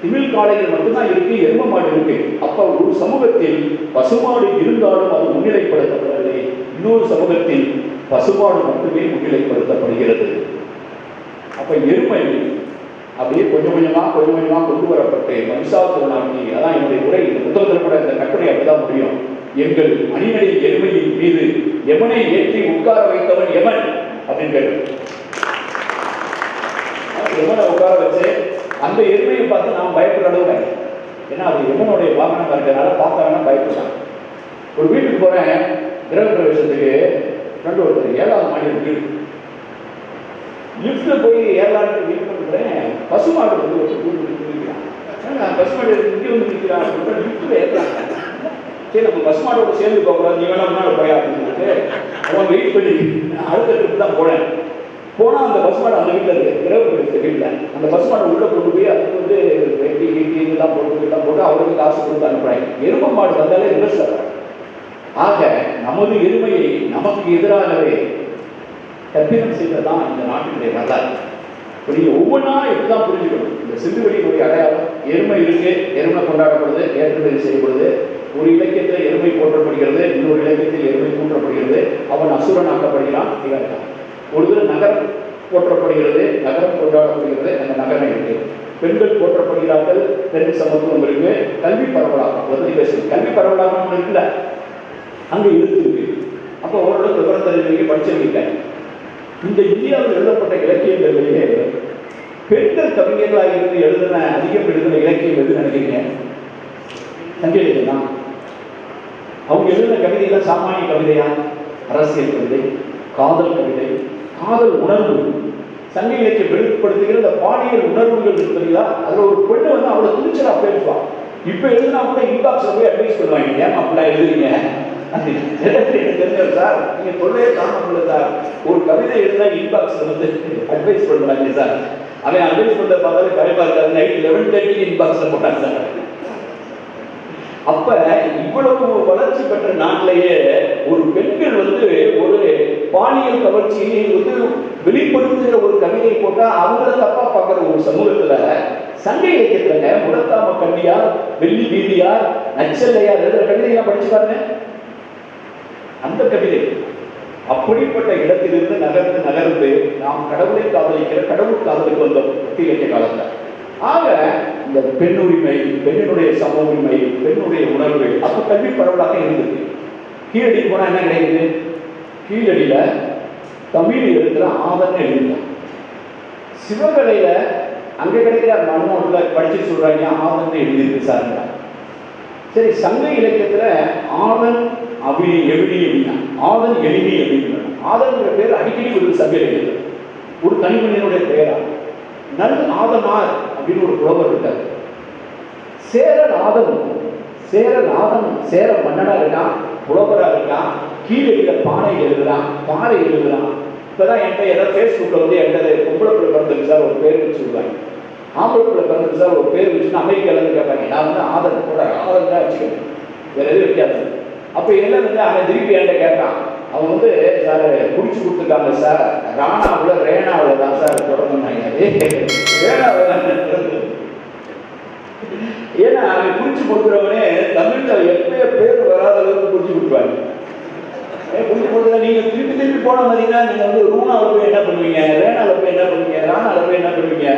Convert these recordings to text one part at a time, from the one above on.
திமிழ் காளைகள் மட்டும்தான் இருக்கு எரும மாடு இருக்கு. அப்ப ஒரு சமூகத்தில் பசுமாடு இருந்தாலும் அது முன்னிலைப்படுத்தப்படவில்லை. இன்னொரு சமூகத்தில் பசுமாடு மட்டுமே முன்னிலைப்படுத்தப்படுகிறது. அப்ப எருமை அப்படியே கொஞ்சம் கொஞ்சமா கொஞ்சம் கொஞ்சமா கொண்டு வரப்பட்டு மனுஷாத்துவனாக்கி அதான் என்னுடைய உரை. இந்த புத்தகத்தில் கூட இந்த கட்டுரை அப்படிதான் முடியும். எங்கள் அணிநடை எருமையின் மீது எமனை ஏற்றி உட்கார வைத்தவன் எமன் அப்படின்னு கேட்டு எமனை உட்கார வச்சு அந்த எருமையை பார்த்து நான் பயப்படுற அளவு ஏன்னா அது எமனுடைய வாகனம் இருக்கிறதுனால பார்த்தாங்கன்னா பயப்படுறாங்க ஒரு வீட்டுக்கு போகிறேன் கிரக பிரவேசத்துக்கு ஃப்ரெண்டு ஒருத்தர் ஏழாவது மாடி இருக்கு. லிஃப்ட்டில் போய் ஏழாண்டு வெயிட் பண்ணுறேன் பசுமாடு வந்து ஒரு வீடு வந்து நிற்கிறான் நான் பசுமாடு இங்கே வந்து நிற்கிறான் அப்படின்னு லிஃப்ட்டில் ஏறுறாங்க சரி நம்ம பசுமாடோட சேர்ந்து போகக்கூடாது. நீ வேணா போய் அப்படின்னு சொல்லிட்டு அவன் வெயிட் பண்ணி அடுத்த ட்ரிப் தான் போனேன் போனால் அந்த பசுமாடு அந்த வீட்டில் இருக்கு கிரக வீட்டில் அந்த பஸ் மாடு உள்ளே கொண்டு போய் அதுக்கு வந்து வெட்டி கீட்டி இதெல்லாம் போட்டு இதெல்லாம் போட்டு அவருக்கு காசு கொடுத்து அனுப்புறாங்க. எரும மாடு வந்தாலே ரிவர்ஸ் ஆக நமது எருமையை நமக்கு எதிராகவே கற்பிதம் செய்ததான் இந்த நாட்டினுடைய வரலாறு. இப்ப நீங்க ஒவ்வொன்றா இப்படிதான் புரிஞ்சுக்கணும். இந்த சிந்துவெளியினுடைய அடையாளம் எருமை இருக்கு எருமை கொண்டாடப்படுது ஏற்றுமதி செய்யப்படுது. ஒரு இலக்கியத்தில் எருமை போற்றப்படுகிறது இன்னொரு இலக்கியத்தில் எருமை கூற்றப்படுகிறது அவன் அசுரனாக்கப்படுகிறான் இவன் ஒரு தடவை நகரம் போற்றப்படுகிறது நகரம் கொண்டாடப்படுகிறது அந்த நகரம் இருக்கு பெண்கள் போற்றப்படுகிறார்கள் பெண் சமத்துவம் இருக்கு கல்வி பரவலாகும் வசதி பேசு கல்வி பரவலாகவும் இருக்குல்ல? அங்கே இருக்கு அப்போ ஓரளவுக்கு விவரம் தெரிஞ்சவங்க படிச்சிருக்கீங்க. இந்த இந்தியாவில் எழுதப்பட்ட இலக்கியங்களிலேயே பெண்கள் கவிஞர்களாக இருந்து எழுதின அதிகம் எழுதின இலக்கியம் எது நினைக்கிறீங்க? சங்க அவங்க எழுதின கவிதைகள் சாமானிய கவிதையா? அரசியல் கவிதை காதல் கவிதை காதல் உணர்வு. சங்க இலக்கியம் வெளிப்படுத்துகிற இந்த பாலியல் உணர்வுகள் இருக்கு அதில் ஒரு பெண்ணு வந்து அவளை துணிச்சலா பேசுவான் இப்போ எழுதினா கூட இன்பாக்ஸில் போய் அட்வைஸ் பண்ணுவாங்க. ஏன் அப்படிலாம் எழுதுறீங்க? அது சார் நீங்க தொல்லையே காரணம் சார் ஒரு கவிதை எழுதினா இன்பாக்ஸ்ல வந்து அட்வைஸ் பண்றாங்க சார் அவன் அட்வைஸ் பண்ண பார்த்தாலே பயமா இருக்காது. நைட் லெவன் தேர்ட்டி இன்பாக்ஸ்ல போட்டாங்க சார் அப்ப இவ்வளவு வளர்ச்சி பெற்ற நாட்டிலேயே ஒரு பெண்கள் வந்து ஒரு பாலியல் கவர்ச்சியை வந்து வெளிப்படுத்துகிற ஒரு கவிதை போட்டா அவங்கள தப்பா பார்க்குற ஒரு சமூகத்துல சங்க இலக்கியத்துலங்க முடத்தாம கண்ணியார் வெள்ளி வீதியார் நச்சல்லையார் எழுதுற கவிதையெல்லாம் படிச்சு பாருங்க. அந்த கவிதை அப்படிப்பட்ட இடத்திலிருந்து நகர்ந்து நகர்ந்து நாம் கடவுளை காதலிக்கிற கடவுள் காதலுக்கு வந்தோம் பக்தி இலக்கிய காலத்துல. ஆக இந்த பெண் உரிமை பெண்ணினுடைய சம உரிமை பெண்ணுடைய உணர்வு அப்ப கல்வி பரவலாக இருந்தது. கீழடி போனா என்ன கிடைக்குது? கீழடியில் தமிழ் எழுத்துல ஆதரவு எழுதிருந்தான் சிவகலையில் அங்கே கிடைக்கிற மனோட்ல படிச்சு சொல்கிறாங்க ஆதன் எழுதியிருக்கு சார் சரி சங்க இலக்கியத்தில் ஆதன் அபினி எழுதி அப்படின்னா ஆதன் எழுதி அப்படின்னு ஆதன்ங்கிற பேர் அடிக்கடி ஒரு சங்க இலக்கியத்தில். ஒரு தனிமனிதனுடைய பெயரா. நல் ஆதனார் அப்படின்னு ஒரு புலவர் இருக்கார். சேர ஆதன் சேர ஆதன் சேர மன்னனா இருக்கான் புலவராக இருக்கான் கீழே இருக்கிற பானை எழுதுறான் பாறை எழுதுறான் இப்பதான் என்கிட்ட ஏதாவது ஃபேஸ்புக்கில் வந்து என்கிட்ட பொம்பளை பிள்ளை பிறந்தது சார் ஒரு பேர் வச்சு விடுவாங்க ஆம்பளை பிள்ளை பிறந்தது சார் ஒரு பேர் வச்சுன்னு அமெரிக்கால இருந்து கேட்பாங்க. நான் வந்து ஆதரவு கூட ஆதரவு தான் வச்சுக்கணும். வேற எதுவும் வித்தியாசம் அப்போ என்ன வந்து அவன் திருப்பி என்கிட்ட கேட்பான் அவன் வந்து சார் குடிச்சு கொடுத்துருக்காங்க சார். ராணாவில் ரேனாவில் தான் சார் தொடங்கினாங்க ரேனாவில் தான் ஏன்னா அவன் குடிச்சு கொடுக்குறவனே தமிழ்ல எப்பயோ பேர் வராத அளவுக்கு குடிச்சு கொடுப்பாங்க. ஏன் குடிச்சு கொடுத்தா நீங்க திருப்பி திருப்பி போன மாதிரினா நீங்க வந்து ரூனாவில் போய் என்ன பண்ணுவீங்க? ரேனாவில் போய் என்ன பண்ணுவீங்க? ராணாவில் போய் என்ன பண்ணுவீங்க?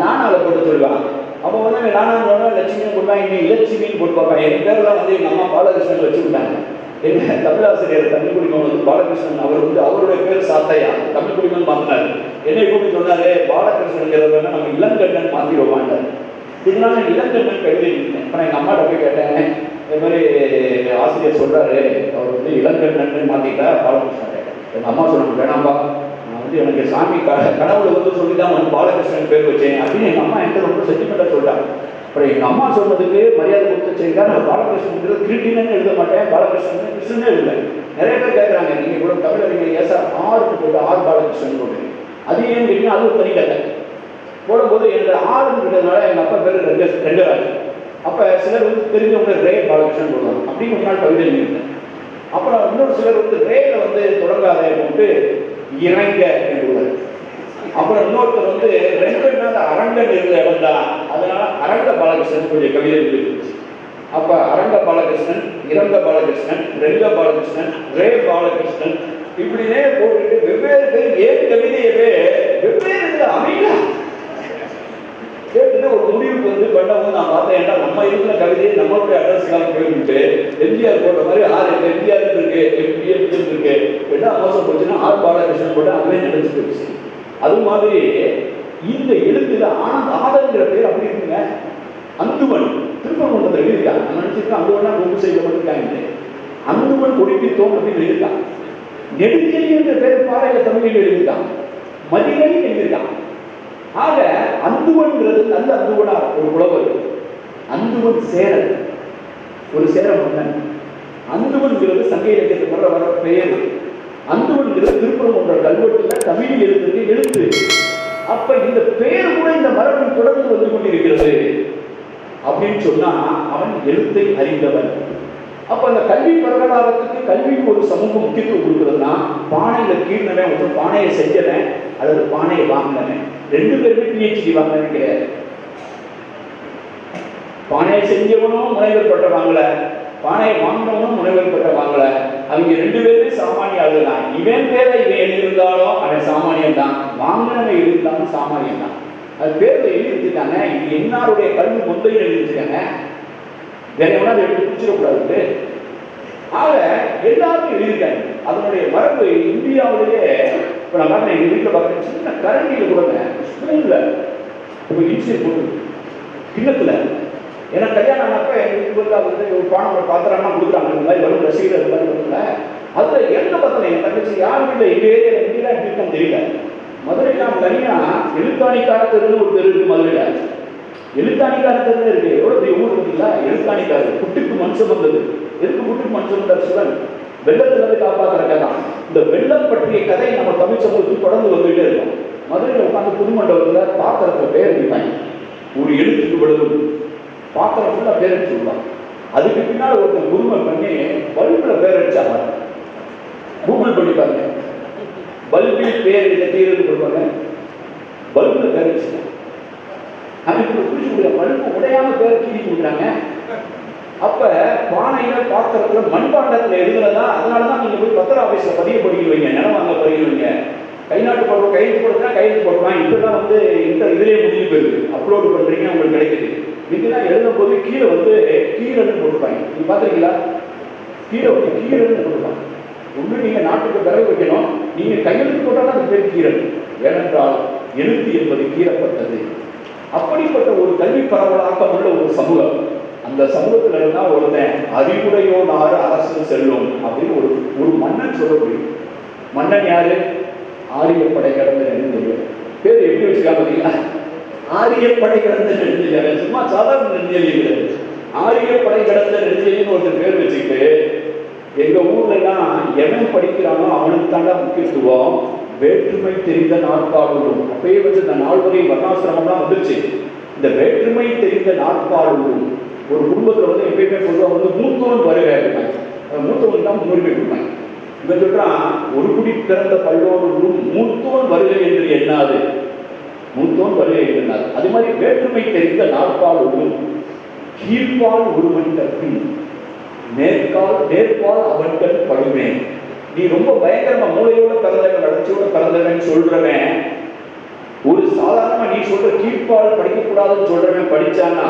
லானாவில் போட்டு சொல்லுவான் அப்போ வந்து அவன் லட்சுமி லட்சுமியும் கொடுப்பாங்க இலட்சுமின்னு போட்டு பார்ப்பாங்க. என் பேர்லாம் வந்து எங்கள் அம்மா பாலகிருஷ்ணன் வச்சுக்கிட்டாங்க என்ன தமிழாசிரியர் தமிழ் குடிமன் வந்து பாலகிருஷ்ணன் அவர் வந்து அவருடைய பேர் சாத்தையா. தமிழ் குடிமன் மாத்தினாரு. என்னை கூப்பிட்டு சொன்னாரு பாலகிருஷ்ணன் நம்ம இளங்கண்ணன் மாத்தி வைப்பாங்க. இதனால நான் இளங்கண்ணன் கழுதி எழுதினேன் இப்போ நான் எங்கள் அம்மாட்ட போய் கேட்டேன் இது மாதிரி ஆசிரியர் சொல்கிறாரு அவர் வந்து இளங்கண்ணன் மாத்திட்டா பாலகிருஷ்ணன் எங்கள் அம்மா சொன்னாங்க வேணாம்பா நான் வந்து எனக்கு சாமி க கடவுளை வந்து சொல்லி தான் வந்து பாலகிருஷ்ணன் பேர் வச்சேன். அப்படின்னு எங்கள் அம்மா என்கிட்ட ரொம்ப செட்டிமெண்ட்டாக சொல்கிறாங்க அப்புறம் எங்கள் அம்மா சொன்னதுக்கு மரியாதை கொடுத்து செய்தா நான் பாலகிருஷ்ணன் கிருட்டினு எழுத மாட்டேன் பாலகிருஷ்ணன் கிருஷ்ணனே இல்லை நிறைய பேர் கேட்குறாங்க நீங்கள் கூட தமிழறிஞர் ஏசா ஆறுக்கு போட்டு ஆர் பாலகிருஷ்ணன் போட்டு. அது ஏன்னு கேட்டீங்கன்னா அது ஒரு தனி கதை போடும்போது எனக்கு ஆறுன்றதுனால எங்கள் அப்பா பேர் ரெண்டு ரெண்டராஜ் அப்போ சிலர் வந்து தெரிஞ்சவங்க ரே பாலகிருஷ்ணன் போடுவாங்க அப்படின்னு ஒரு நாள் கவிதை எழுதியிருந்தேன் அப்புறம் இன்னொரு சிலர் வந்து ரேல வந்து தொடங்காத போட்டு இறங்க என்பவர் அப்புறம் இன்னொருத்தர் வந்து ரெண்டு நாள் அரங்கன் இருந்த இடம் தான் அதனால அரங்க பாலகிருஷ்ணன் கொஞ்சம் கவிதை இருந்துச்சு அப்ப அரங்க பாலகிருஷ்ணன் இறந்த பாலகிருஷ்ணன் ரெங்க பாலகிருஷ்ணன் ரே பாலகிருஷ்ணன் இப்படினே போட்டுட்டு வெவ்வேறு பேர் ஏன் கவிதையவே வெவ்வேறு இதுல அமையலாம் கேட்டுட்டு ஒரு பண்ணவும் நான் பார்த்தேன் ஏன்னா நம்ம இருக்கிற கவிதையை நம்மளுடைய அட்ரஸ் எல்லாம் போயிட்டு எம்ஜிஆர் போட்ட மாதிரி ஆறு எம்ஜிஆர் இருக்கு எம்பிஎம் இருக்கு. என்ன மோசம் போச்சுன்னா ஆர் பாலகிருஷ்ணன் போட்டு அதுவே நினைச்சு போச்சு அது மாதிரி இந்த எழுத்துல ஆனந்த் ஆதங்கிற பேர் அப்படி இருக்குங்க. அந்துவன் திருப்பரங்குன்றத்தில் எழுதியிருக்காங்க. நம்ம நினைச்சிருக்கோம் அந்துவனா ரொம்ப செய்ய மட்டும் அந்துவன் கொடிப்பித்தோம் அப்படின்னு எழுதியிருக்காங்க. நெடுஞ்செலி என்ற பேர் பாறையில தமிழில் எழுதியிருக்காங்க. மதிலை எழுதியிருக்காங்க. ஆக அந்துவன்கிறது நல்ல அந்துவனா ஒரு புலவர் அந்துவன் சேரன். ஒரு சேர மன்னன். அந்துவன்கிறது சங்க இலக்கியத்துக்கு வர வர பெயர். அந்துவன்கிறது திருப்பரங்குன்ற கல்வெட்டுல தமிழில் எழுத்து எழுத்து. அப்ப இந்த பெயர் கூட இந்த மரபில் தொடர்ந்து வந்து கொண்டிருக்கிறது. அப்படின்னு சொன்னா அவன் எழுத்தை அறிந்தவன். அப்ப அந்த கல்வி பிரகடாரத்துக்கு கல்விக்கு ஒரு சமூக முக்கியத்துவம் கீழ்னவன் ஒருத்தன் பானையை செஞ்சவன் அல்லது பானையை வாங்கினவன். ரெண்டு பேருமே பிஹெச்டி வாங்கினவன் கிடையாது. பானையை செஞ்சவனும் முனைவர் பட்டம் வாங்கல. பானையை வாங்கினவனும் முனைவர் பட்ட வாங்கல. அவங்க ரெண்டு பேருமே சாமானிய ஆளு தான். இவன் பேரை இவன் எழுதியிருந்தாலும் அவன் சாமானியன் தான் வாங்கினவன் இருந்தாலும் சாமானியன் தான் அது பேர்ல எழுதி வச்சிருக்காங்க. இது என்னாருடைய கல்வி முந்தையில் எழுதி வச்சிருக்காங்க. வேற எவனா அதை எடுத்து பிடிச்சிடக்கூடாது. ஆக எல்லாருமே எழுதியிருக்காங்க. அதனுடைய மரபு இந்தியாவிலேயே இப்போ நான் எங்கள் வீட்டில் பார்த்தேன் சின்ன கரண்டியில் கூடங்க ஸ்பூனில் இப்போ இன்சியல் போட்டு கிண்ணத்தில். ஏன்னா கல்யாணம் ஆனப்ப எங்கள் வீட்டுக்கு வந்து அது வந்து ஒரு பானம் பாத்திரம்லாம் கொடுக்குறாங்க. இந்த மாதிரி வரும் ரசிகர் அது மாதிரி வரும்ல. அதில் என்ன பார்த்தேன் என் தங்கச்சி யார் இல்லை எங்கள் ஏரியாவில் எங்கேயும் இருக்கும் தெரியல. மதுரையில் தனியாக எழுத்தாணிக்கார தெருன்னு ஒரு தெரு இருக்கு மதுரையில். எழுத்தாணிக்கார தெருன்னு இருக்கு? எவ்வளோ பெரிய ஊர் பார்த்தீங்களா எழுத்தாணிக்காரர். குட்டிக்கு மனுஷன் வந்தது. எதுக்கு புட்டுக்கு மனுஷன் சிவன் வெள்ளத்திலிருந்து காப்பாற்றுற கதை தான் இந்த வெள்ளம் பற்றிய கதை நம்ம தமிழ் சமூகத்துக்கு தொடர்ந்து வந்துகிட்டே இருக்கும். மதுரையில் உட்காந்து புதுமண்டபத்தில் பாத்திரத்தை பேர் எழுதிட்டாங்க ஒரு எழுத்துக்கு விழுது பாத்திரம் ஃபுல்லாக பேர் அடிச்சு அதுக்கு பின்னால் ஒருத்தர் குருமை பண்ணி பல்பில் பேர் அடிச்சாங்க. கூகுள் பண்ணி பாருங்க. பல்பில் பேர் இந்த தீர்வு கொடுப்பாங்க பல்பில் பேர் அடிச்சுட்டாங்க. அதுக்கு புரிஞ்சு கொடுக்க பல்பு உடையாம பேர் கீழி கொடுக்குறாங்க. அப்ப பானையில பாத்திரத்துல மண்பாண்டத்துல எழுதுனதா அதனாலதான் நீங்க போய் பத்திர ஆபீஸ்ல பதிவு படிக்கிறீங்க நிலம் வாங்க படிக்கிறீங்க கை நாட்டு போடுற கையில் போடுறா கையில் போடுறான் இப்பதான் வந்து இந்த இதுலயே முடிஞ்சு போயிருக்கு. அப்லோடு பண்றீங்க உங்களுக்கு கிடைக்குது. இதுதான் எழுதும் போது கீழே வந்து கீழன்னு போட்டுப்பாங்க நீங்க பாத்துருக்கீங்களா? கீழே வந்து கீழன்னு போட்டுப்பாங்க ஒண்ணு நீங்க நாட்டுக்கு விறகு வைக்கணும். நீங்க கையெழுத்து போட்டாலும் அது பேர் கீரல். ஏனென்றால் எழுத்து என்பது கீறப்பட்டது. அப்படிப்பட்ட ஒரு கல்வி பரவலாக்கம் உள்ள ஒரு சமூகம். அந்த சமூகத்துல இருந்தா ஒருத்தன் அறிவுடையோ நாடு அரசு செல்லும் அப்படின்னு ஒரு ஒரு மன்னன் சொல்ல முடியும். மன்னன் யாரு? ஆரியப்படை கடந்த நெடுஞ்செழியன். பேர் எப்படி வச்சுக்காம பார்த்தீங்களா? ஆரியப்படை கடந்த நெடுஞ்செழியன். சும்மா சாதாரண நெடுஞ்செழியன் கிடையாது ஆரியப்படை கடந்த நெஞ்சலின்னு ஒருத்தர் பேர் வச்சுக்கிட்டு எங்க ஊர்ல எல்லாம் எவன் படிக்கிறானோ அவனுக்கு தாண்டா முக்கியத்துவம் வேற்றுமை தெரிந்த நாட்பாடுகளும். அப்பயே வந்து இந்த நால்வகை வர்ணாசிரமம்லாம் வந்துருச்சு. இந்த வேற்றுமை தெரிந்த நாட்பாடுகளும் ஒரு குடும்பத்தில் வந்து எப்பயுமே பொதுவாக வந்து மூத்தவன் வருக இருப்பாங்க மூத்தவன் தான் முன்னுரிமை கொடுப்பாங்க. இவன் சொல்றான் ஒரு குடி பிறந்த பல்லோரும் மூத்தவன் வருகை என்று எண்ணாது. மூத்தவன் வருகை என்று எண்ணாது. அது மாதிரி வேற்றுமை தெரிந்த நாற்காலும் கீழ்பால் ஒருவன் கற்பின் நேர்கால் நேர்பால் அவன்கள் படுமே நீ ரொம்ப பயங்கரமா மூளையோட பிறந்தவன் வளர்ச்சியோட பிறந்தவன் சொல்றவன். ஒரு சாதாரணமா நீ சொல்ற கீழ்பால் படிக்கக்கூடாதுன்னு சொல்றவன் படிச்சான்னா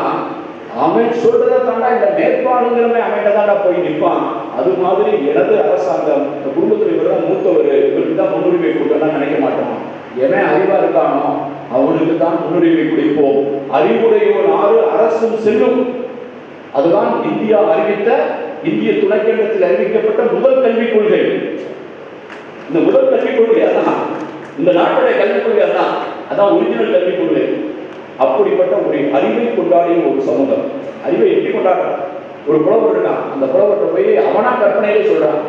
அவன் சொல்றதை தாண்டா இந்த மேற்பாலுங்கிறவன் அவன்கிட்ட தாண்டா போய் நிற்பான் அது மாதிரி எனது அரசாங்கம் இந்த குடும்பத்தில் இவர் தான் மூத்தவர் இவருக்கு தான் முன்னுரிமை கொடுக்கலாம் நினைக்க மாட்டான். எவன் அறிவா இருக்கானோ அவனுக்கு தான் முன்னுரிமை கொடுப்போம். அறிவுடையோன் ஆறு அரசும் செல்லும். அதுதான் இந்தியா அறிவித்த இந்திய துணைக்கண்டத்தில் அறிவிக்கப்பட்ட முதல் கல்விக் கொள்கை. இந்த முதல் கல்விக் கொள்கை அதான். இந்த நாட்டுடைய கல்விக் கொள்கை அதான். அதான் ஒரிஜினல் கல்விக் கொள்கை. அப்படிப்பட்ட ஒரு அறிவை கொண்டாடிய ஒரு சமூகம். அறிவை எப்படி கொண்டாடுறான் ஒரு புலவர் இருக்கான். அந்த புலவர்கிட்ட போய் அவனா கற்பனையிலே சொல்றான்.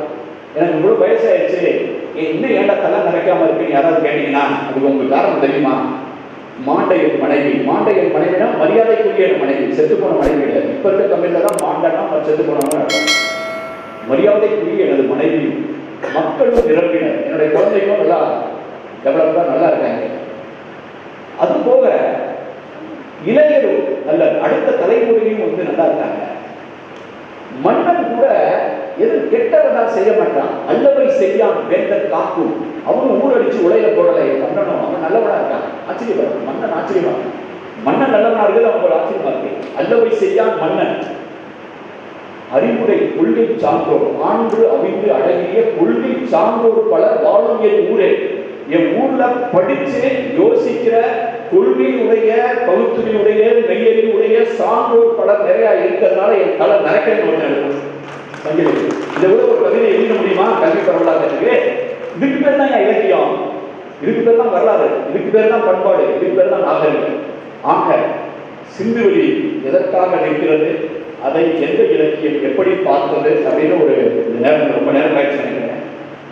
எனக்கு இவ்வளவு வயசாயிடுச்சு. ஏன் இன்னும் ஏண்டா தலை நினைக்காம இருக்குன்னு யாராவது கேட்டீங்கன்னா அதுக்கு உங்களுக்கு காரணம் தெரியுமா? மாண்டையன் மனைவி. மாண்டையன் மனைவினா மரியாதைக்குரிய மனைவி. செத்து போன மனைவி கிடையாது இப்ப இருக்க தமிழ்ல தான் மாண்டனா செத்து போனவங்க மரியாதைக்குரிய எனது மனைவி. மக்களும் நிரம்பினர். என்னுடைய குழந்தைகளும் நல்லா டெவலப்டா நல்லா இருக்காங்க. அது போக இளைஞரும் அல்ல அடுத்த தலைமுறையும் வந்து நல்லா இருக்காங்க. மன்னன் கூட எதுவும் கெட்டவதா செய்ய மாட்டான். அல்லவை செய்யான் வேந்தர் காக்கும். அவனும் ஊரடிச்சு உலையில போடலை. மன்னனும் அவன் நல்லவனா இருக்கான். ஆச்சரியப்படும் மன்னன் ஆச்சரியமா மன்னன் நல்லவனா இருக்கிறது அவங்க ஆச்சரியமா இருக்கு. அல்லவை செய்யான் மன்னன். அறிவுரை கொள்கை சான்றோர். ஆண்டு அவிந்து அடங்கிய கொள்கை சான்றோர் பலர் வாழும் என் ஊரே. என் ஊர்ல படிச்சு யோசிக்கிற கொள்கையுடைய பகுத்துவினுடைய மெய்யலினுடைய சான்றோர் படம் நிறைய இருக்கிறதுனால என் தலை நடக்கணும் ஒன்று இதை விட ஒரு கவிதை எழுத முடியுமா? கல்வி பரவலாகிறதுக்கு இதுக்கு பேர் தான் என் இலக்கியம். இதுக்கு பேர் தான் வரலாறு. இதுக்கு பேர் தான் பண்பாடு. இதுக்கு பேர் தான் நாகரிகம். ஆக சிந்துவெளி எதற்காக நிற்கிறது? அதை எந்த இலக்கியம் எப்படி பார்த்தது? அப்படின்னு ஒரு நேரம் ரொம்ப நேரம் ஆயிடுச்சு நினைக்கிறேன்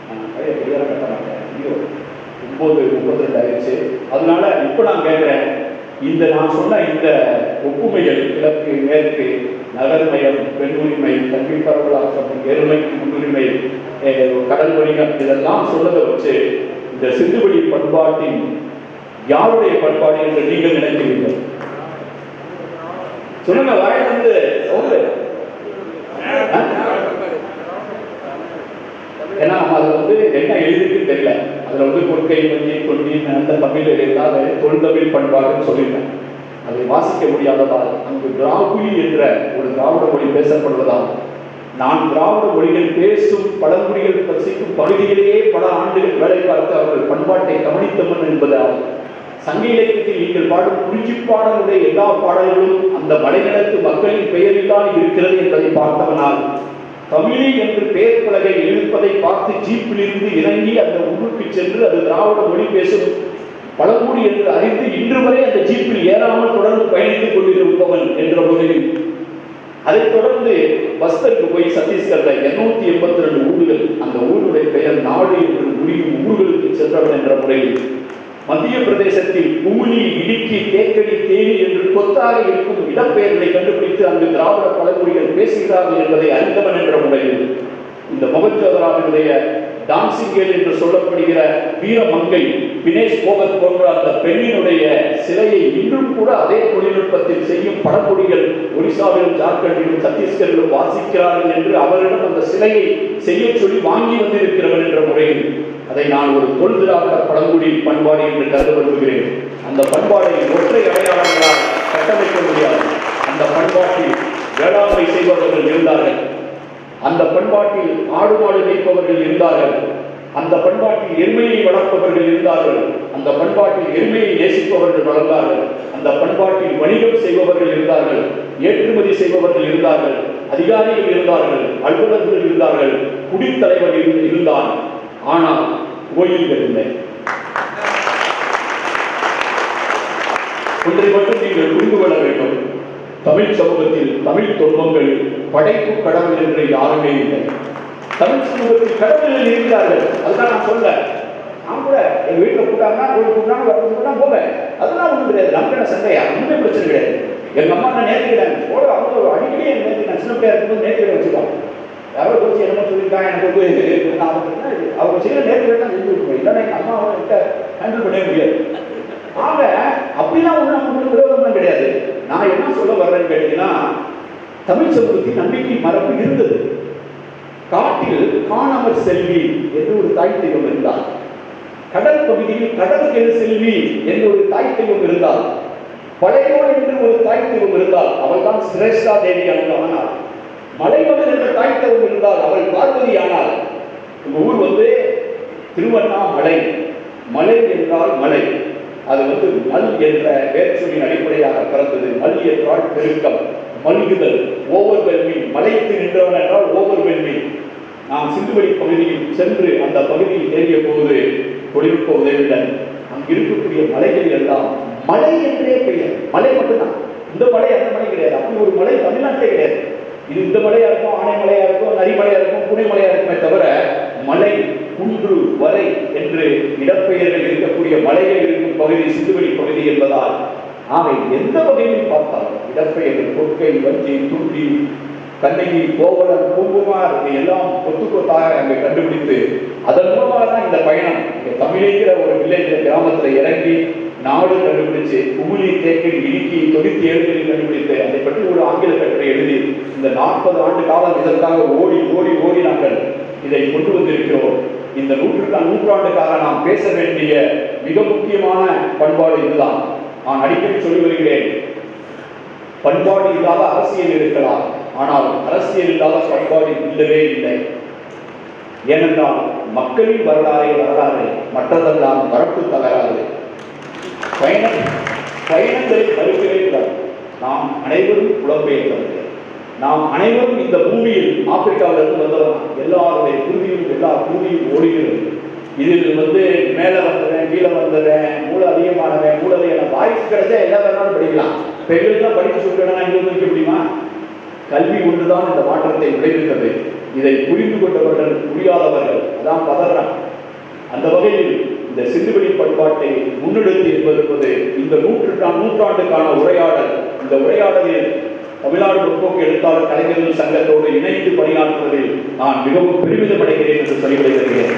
நான் பழைய பெரியார கட்ட மாட்டேன் ஐயோ முப்பது முப்பத்தி ரெண்டு ஆயிடுச்சு. அதனால இப்போ நான் கேட்குறேன் இந்த நான் சொன்ன இந்த ஒப்புமைகள் கிழக்கு மேற்கு நகர்மயம் பெண் உரிமை கல்வி பரவலாக்கம் எருமைக்கு முன்னுரிமை கடல் வணிகம் இதெல்லாம் சொன்னதை வச்சு இந்த சிந்துவெளி பண்பாட்டின் யாருடைய பண்பாடு என்று நீங்கள் நினைக்கிறீர்கள்? சொல்லுங்க வாயில வந்து ஏன்னா அது வந்து என்ன எழுதி அதில் வந்து கொள்கை வஞ்சி கொண்டி அந்த தமிழ் எழுதாத தொல்தமிழ் பண்பாடுன்னு சொல்லியிருந்தேன் அதை வாசிக்க முடியாததால் அங்கு திராகுலி என்ற ஒரு திராவிட மொழி பேசப்படுவதால் நான் திராவிட மொழிகள் பேசும் பழங்குடிகள் வசிக்கும் பகுதியிலேயே பல ஆண்டுகள் வேலை பார்த்து அவர்கள் பண்பாட்டை கவனித்தவன் என்பதால் சங்க இலக்கியத்தில் நீங்கள் பாடும் குறிச்சி பாடலுடைய எல்லா பாடல்களும் அந்த மலைநிலத்து மக்களின் பெயரில் தான் இருக்கிறது என்பதை பார்த்தவனால் தமிழி என்று பெயர் பலகை எழுப்பதை பார்த்து ஜீப்பிலிருந்து இறங்கி அந்த ஊருக்கு சென்று அது திராவிட மொழி பேசும். பழங்குடி என்று அறிந்து இன்று வரை அந்த ஜீப்பில் ஏறாமல் தொடர்ந்து பயணித்துக் கொண்டிருப்பவன் என்ற முறையில். அதைத் தொடர்ந்து பஸ்தருக்கு போய் சத்தீஸ்கர்ல இருநூத்தி எண்பத்தி ரெண்டு ஊர்கள் அந்த ஊருடைய பெயர் நாடு என்று முடியும் ஊர்களுக்கு சென்றவன் என்ற முறையில். மத்திய பிரதேசத்தில் கூலி இடுக்கி தேக்கடி தேனி என்று கொத்தாக இருக்கும் இடப்பெயர்களை கண்டுபிடித்து அங்கு திராவிட பழங்குடிகள் பேசுகிறார்கள் என்பதை அறிந்தவன் என்ற முறையில் இந்த மொகஞ்சோதராவினுடைய டான்சிங்கேல் என்று சொல்லப்படுகிற வீரமங்கை வினேஷ் போகத் போன்ற அந்த பெண்ணினுடைய சிலையை இன்றும் கூட அதே தொழில்நுட்பத்தில் செய்யும் பழங்குடிகள் ஒரிசாவிலும் ஜார்க்கண்டிலும் சத்தீஸ்கரிலும் வாசிக்கிறார்கள் என்று அவரிடம் அந்த சிலையை செய்ய சொல்லி வாங்கி வந்திருக்கிறவன் என்ற முறையில் அதை நான் ஒரு தொல்திராவிட பழங்குடி பண்பாடு என்று கருத விரும்புகிறேன். அந்த பண்பாடை ஒற்றை அடையாளங்களால் கட்டமைக்க முடியாது. அந்த பண்பாட்டில் வேளாண்மை செய்பவர்கள் இருந்தார்கள். அந்த பண்பாட்டில் ஆடு மாடு மேய்ப்பவர்கள் இருந்தார்கள். அந்த பண்பாட்டில் எருமையை வளர்ப்பவர்கள் இருந்தார்கள். அந்த பண்பாட்டில் எருமையை நேசிப்பவர்கள் வளர்ந்தார்கள். அந்த பண்பாட்டில் வணிகம் செய்பவர்கள் இருந்தார்கள். ஏற்றுமதி செய்பவர்கள் இருந்தார்கள். அதிகாரிகள் இருந்தார்கள். அலுவலர்கள் இருந்தார்கள். குடித்தலைவர் இரு- இருந்தான். ஆனால் ஓய்வுகள் இல்லை. ஒன்றை மட்டும் நீங்கள் புரிந்து கொள்ள வேண்டும். தமிழ் சமூகத்தில் தமிழ் தொன்மங்கள் படைப்பு கடவுள் என்று யாருமே இல்லை. தமிழ் சமூகத்தில் கடவுள்கள் இருக்கிறார்கள். அதுதான் நான் சொல்ல நான் கூட எங்க வீட்டில் கூட்டாங்கன்னா கோயில் கூட்டாங்க வரணும் போவேன். அதெல்லாம் ஒன்றும் கிடையாது. நமக்கு என்ன சண்டையா? ஒன்றுமே பிரச்சனை கிடையாது. எங்க அம்மா நான் நேர்த்துக்கிறேன் போட அவங்க ஒரு அடிக்கடி என் நேர்த்தி நான் சின்ன பிள்ளையா இருக்கும்போது நேர்த்துக்கிறேன் வச்சுக்கோங்க யாரோ கோச்சி என்னமோ சொல்லியிருக்காங்க எனக்கு வந்து அவங்க அவங்க செய்யற நேர்த்துக்கிறேன் தான் செஞ்சு விட்டுருவேன் இல்லைன்னா எங்க அம்மா அவங்ககிட்ட ஹேண்டில் பண்ணவே முடியாது. ஆக அப்படிலாம் ஒன்றும் நமக்கு விரோதம்லாம் கிடையாது. நான் என்ன சொல்ல வர்றேன்னு கேட்டீங்கன்னா தமிழ் சமூகத்தில் நம்பிக்கை மரபு இருந்தது. காட்டில் காணவர் செல்வி என்று ஒரு தாய் தெய்வம் இருந்தார் கடல் பகுதியில் கடற்கரை செல்வி என்று ஒரு தாய் தெய்வம் இருந்தால் பழையோள் என்று ஒரு தாய் தெய்வம் இருந்தால் அவள் தான் சிரேஷ்டா தேவி ஆனாள். மலைமகன் என்ற தாய் தெய்வம் இருந்தால் அவள் பார்வதி ஆனாள். உங்க ஊர் வந்து திருவண்ணாமலை. மலை என்றால் மலை. அது வந்து மல் என்ற வேர்ச்சொல்லின் அடிப்படையாக பிறந்தது. மல் என்றால் பெருக்கம் மல்குதல் ஓவர்வெல்மிங் மலைத்து நின்றவன் என்றால் ஓவர்வெல்மிங் நாம் சிந்துவெளி பகுதியில் சென்று அந்த பகுதியில் தேடிய போது தொழில்நுட்ப உதவியுடன் அங்கு இருக்கக்கூடிய மலைகள் எல்லாம் மலை என்றே பெயர். மலை மட்டும்தான். இந்த மலை அந்த மலை கிடையாது. அப்படி ஒரு மலை தமிழ்நாட்டே கிடையாது. இது இந்த மலையா இருக்கும் ஆனைமலையா இருக்கும் நரிமலையா இருக்கும் புனைமலையா இருக்குமே தவிர மலை குன்று வரை என்று இடப்பெயர்கள் இருக்கக்கூடிய மலைகள் இருக்கும் பகுதி சிந்துவெளி பகுதி என்பதால் ஆமை எந்த வகையில் பார்த்தாலும் இடப்பெயர்கள் கொற்கை வஞ்சி துண்டி கண்ணகி கோவலன் பூம்புமார் எல்லாம் கொத்து கொத்தாக அங்கே கண்டுபிடித்து அதன் மூலமாக தான் இந்த பயணம். இங்க ஒரு வில்லேஜ் கிராமத்துல இறங்கி நாடு கண்டுபிடிச்சு குமுளி தேக்கில் இடுக்கி தொண்ணூத்தி ஏழுகளில் கண்டுபிடித்து அதை பற்றி ஒரு ஆங்கில கட்டுரை எழுதி இந்த நாற்பது ஆண்டு காலம் இதற்காக ஓடி ஓடி ஓடி நாங்கள் இதை கொண்டு வந்திருக்கிறோம். இந்த நூற்றுக்கா நூற்றாண்டுக்காக நாம் பேச வேண்டிய மிக முக்கியமான பண்பாடு இதுதான். நான் அடிக்கடி சொல்லி வருகிறேன் பண்பாடு இல்லாத அரசியல் இருக்கலாம். ஆனால் அரசியல் இல்லாத பண்பாடு இல்லவே இல்லை. ஏனென்றால் மக்களின் வரலாறு வரலாறு மற்றதெல்லாம் வரப்பு தகராறு பயணம் பயணங்களை மறுக்கவே நாம் அனைவரும் புலம்பெயர்ந்தவர்கள் நாம் அனைவரும் இந்த பூமியில் ஆப்பிரிக்காவிலிருந்து வந்தவர்கள் எல்லாருடைய குருதியும் எல்லா குருதியும் ஓடுகிறது. இதில் வந்து மேலே வந்தவன் கீழே வந்தவன் மூளை அதிகமானவன் மூளை அதிகம் வாய்ஸ் கிடைச்சா எல்லா வேணாலும் படிக்கலாம். பெண்களுக்கெல்லாம் படிக்க சொல்லிட்டா இங்கே வந்து முடியுமா? கல்வி ஒன்றுதான் இந்த மாற்றத்தை விளைவித்தது. இதை புரிந்து கொண்டவர்கள் புரியாதவர்கள் அதான் பதறான் அந்த வகையில் இந்த சிந்துவெளி பண்பாட்டை முன்னெடுத்து என்பது இந்த நூற்று நூற்றாண்டுக்கான உரையாடல். இந்த உரையாடலில் தமிழ்நாடு முற்போக்கு எழுத்தாளர் கலைஞர்கள் சங்கத்தோடு இணைந்து பணியாற்றுவதில் நான் மிகவும் பெருமிதம் அடைகிறேன் என்று சொல்லிவிடுகிறேன்.